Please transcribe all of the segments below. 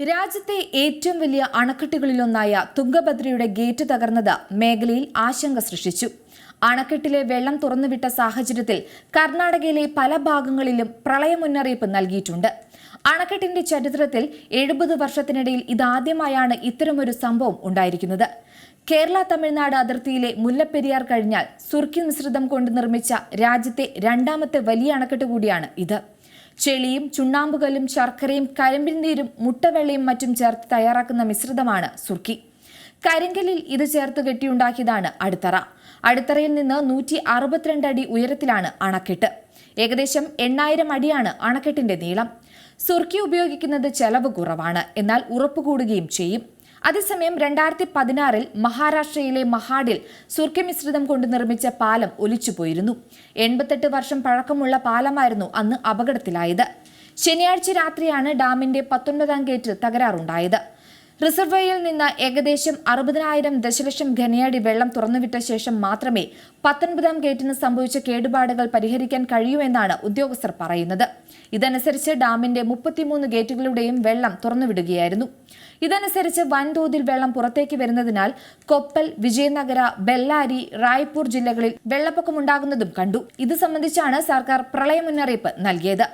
രാജ്യത്തെ ഏറ്റവും വലിയ അണക്കെട്ടുകളിലൊന്നായ തുംഗഭദ്രയുടെ ഗേറ്റ് തകർന്നത് മേഖലയിൽ ആശങ്ക സൃഷ്ടിച്ചു. അണക്കെട്ടിലെ വെള്ളം തുറന്നുവിട്ട സാഹചര്യത്തിൽ കർണാടകയിലെ പല ഭാഗങ്ങളിലും പ്രളയ മുന്നറിയിപ്പ് നൽകിയിട്ടുണ്ട്. അണക്കെട്ടിന്റെ ചരിത്രത്തിൽ എഴുപത് വർഷത്തിനിടയിൽ ഇതാദ്യമായാണ് ഇത്തരമൊരു സംഭവം ഉണ്ടായിരിക്കുന്നത്. കേരള തമിഴ്നാട് അതിർത്തിയിലെ മുല്ലപ്പെരിയാർ കഴിഞ്ഞാൽ സുർക്കി മിശ്രിതം കൊണ്ട് നിർമ്മിച്ച രാജ്യത്തെ രണ്ടാമത്തെ വലിയ അണക്കെട്ട് കൂടിയാണ് ഇത്. ചെളിയും ചുണ്ണാമ്പുകല്ലും ശർക്കരയും കരിമ്പിൻ നീരും മുട്ടവെള്ളയും മറ്റും ചേർത്ത് തയ്യാറാക്കുന്ന മിശ്രിതമാണ് സുർക്കി. കരിങ്കലിൽ ഇത് ചേർത്ത് കെട്ടിയുണ്ടാക്കിയതാണ് അടിത്തറ. അടിത്തറയിൽ നിന്ന് നൂറ്റി അറുപത്തിരണ്ട് അടി ഉയരത്തിലാണ് അണക്കെട്ട്. ഏകദേശം എണ്ണായിരം അടിയാണ് അണക്കെട്ടിന്റെ നീളം. സുർക്കി ഉപയോഗിക്കുന്നത് ചെലവ് കുറവാണ്. എന്നാൽ ഉറപ്പ് കൂടുകയും ചെയ്യും. അതേസമയം രണ്ടായിരത്തി പതിനാറിൽ മഹാരാഷ്ട്രയിലെ മഹാഡിൽ സുർഖ്യമിശ്രിതം കൊണ്ട് നിർമ്മിച്ച പാലം ഒലിച്ചുപോയിരുന്നു എൺപത്തെട്ട് വർഷം പഴക്കമുള്ള പാലമായിരുന്നു അന്ന് അപകടത്തിലായത്. ശനിയാഴ്ച രാത്രിയാണ് ഡാമിന്റെ പത്തൊൻപതാം ഗേറ്റ് തകരാറുണ്ടായത്. റിസർവയിൽ നിന്ന് ഏകദേശം അറുപതിനായിരം ദശലക്ഷം ഘനയടി വെള്ളം തുറന്നുവിട്ട ശേഷം മാത്രമേ പത്തൊൻപതാം ഗേറ്റിന് സംഭവിച്ച കേടുപാടുകൾ പരിഹരിക്കാൻ കഴിയൂ എന്നാണ് ഉദ്യോഗസ്ഥർ പറയുന്നത്. ഇതനുസരിച്ച് ഡാമിന്റെ മുപ്പത്തിമൂന്ന് ഗേറ്റുകളുടെയും വെള്ളം തുറന്നുവിടുകയായിരുന്നു. ഇതനുസരിച്ച് വൻതോതിൽ വെള്ളം പുറത്തേക്ക് വരുന്നതിനാൽ കൊപ്പൽ വിജയനഗര ബെല്ലാരി റായ്പൂർ ജില്ലകളിൽ വെള്ളപ്പൊക്കമുണ്ടാകുന്നതും കണ്ടു. ഇത് സംബന്ധിച്ചാണ് സർക്കാർ പ്രളയ മുന്നറിയിപ്പ് നൽകിയത്.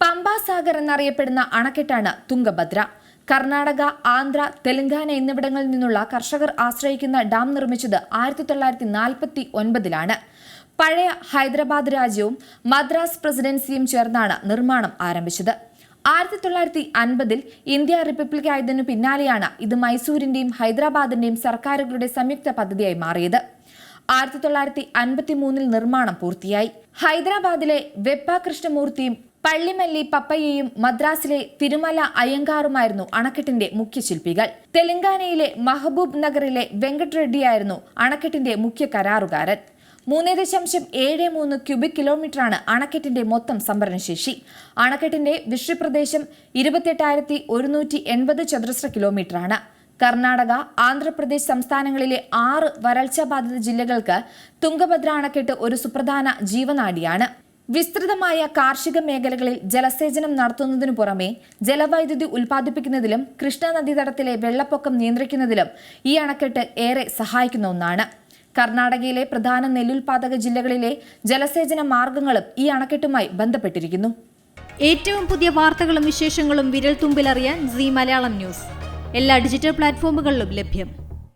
പമ്പാ പമ്പാസാഗർ എന്നറിയപ്പെടുന്ന അണക്കെട്ടാണ് തുംഗഭദ്ര. കർണാടക ആന്ധ്ര തെലങ്കാന എന്നിവിടങ്ങളിൽ നിന്നുള്ള കർഷകർ ആശ്രയിക്കുന്ന ഡാം നിർമ്മിച്ചത് ആയിരത്തി തൊള്ളായിരത്തി നാൽപ്പത്തി ഒൻപതിലാണ്. പഴയ ഹൈദരാബാദ് രാജ്യവും മദ്രാസ് പ്രസിഡൻസിയും ചേർന്നാണ് നിർമ്മാണം ആരംഭിച്ചത്. ആയിരത്തി തൊള്ളായിരത്തി അൻപതിൽ ഇന്ത്യ റിപ്പബ്ലിക് ആയതിനു പിന്നാലെയാണ് ഇത് മൈസൂരിന്റെയും ഹൈദരാബാദിന്റെയും സർക്കാരുകളുടെ സംയുക്ത പദ്ധതിയായി മാറിയത്. ആയിരത്തി തൊള്ളായിരത്തി അൻപത്തി മൂന്നിൽ നിർമ്മാണം പൂർത്തിയായി. ഹൈദരാബാദിലെ വെപ്പ കൃഷ്ണമൂർത്തിയും പള്ളിമല്ലി പപ്പയ്യയും മദ്രാസിലെ തിരുമല അയ്യങ്കാറുമായിരുന്നു അണക്കെട്ടിന്റെ മുഖ്യ ശില്പികൾ. തെലങ്കാനയിലെ മഹബൂബ് നഗറിലെ വെങ്കട്ട് റെഡ്ഡിയായിരുന്നു അണക്കെട്ടിന്റെ മുഖ്യ കരാറുകാരൻ. മൂന്ന് ദശാംശം ഏഴ് മൂന്ന് ക്യൂബിക് കിലോമീറ്ററാണ് അണക്കെട്ടിന്റെ മൊത്തം സംഭരണശേഷി അണക്കെട്ടിന്റെ വിഷുപ്രദേശം ഇരുപത്തെട്ടായിരത്തി ഒരുന്നൂറ്റി എൺപത് ചതുരശ്ര കിലോമീറ്ററാണ് കർണാടക ആന്ധ്രാപ്രദേശ് സംസ്ഥാനങ്ങളിലെ ആറ് വരൾച്ച ബാധിത ജില്ലകൾക്ക് തുംഗഭദ്ര അണക്കെട്ട് ഒരു സുപ്രധാന ജീവനാടിയാണ് വിസ്തൃതമായ കാർഷിക മേഖലകളിൽ ജലസേചനം നടത്തുന്നതിനു പുറമെ ജലവൈദ്യുതി ഉൽപ്പാദിപ്പിക്കുന്നതിലും കൃഷ്ണ നദീതടത്തിലെ വെള്ളപ്പൊക്കം നിയന്ത്രിക്കുന്നതിലും ഈ അണക്കെട്ട് ഏറെ സഹായിക്കുന്ന ഒന്നാണ് കർണാടകയിലെ പ്രധാന നെല്ലുൽപാദക ജില്ലകളിലെ ജലസേചന മാർഗങ്ങളും ഈ അണക്കെട്ടുമായി ബന്ധപ്പെട്ടിരിക്കുന്നു. ഏറ്റവും പുതിയ വാർത്തകളും വിശേഷങ്ങളും വിരൽ തുമ്പിലറിയാൻ സി മലയാളം ന്യൂസ്. എല്ലാ ഡിജിറ്റൽ പ്ലാറ്റ്ഫോമുകളിലും ലഭ്യം.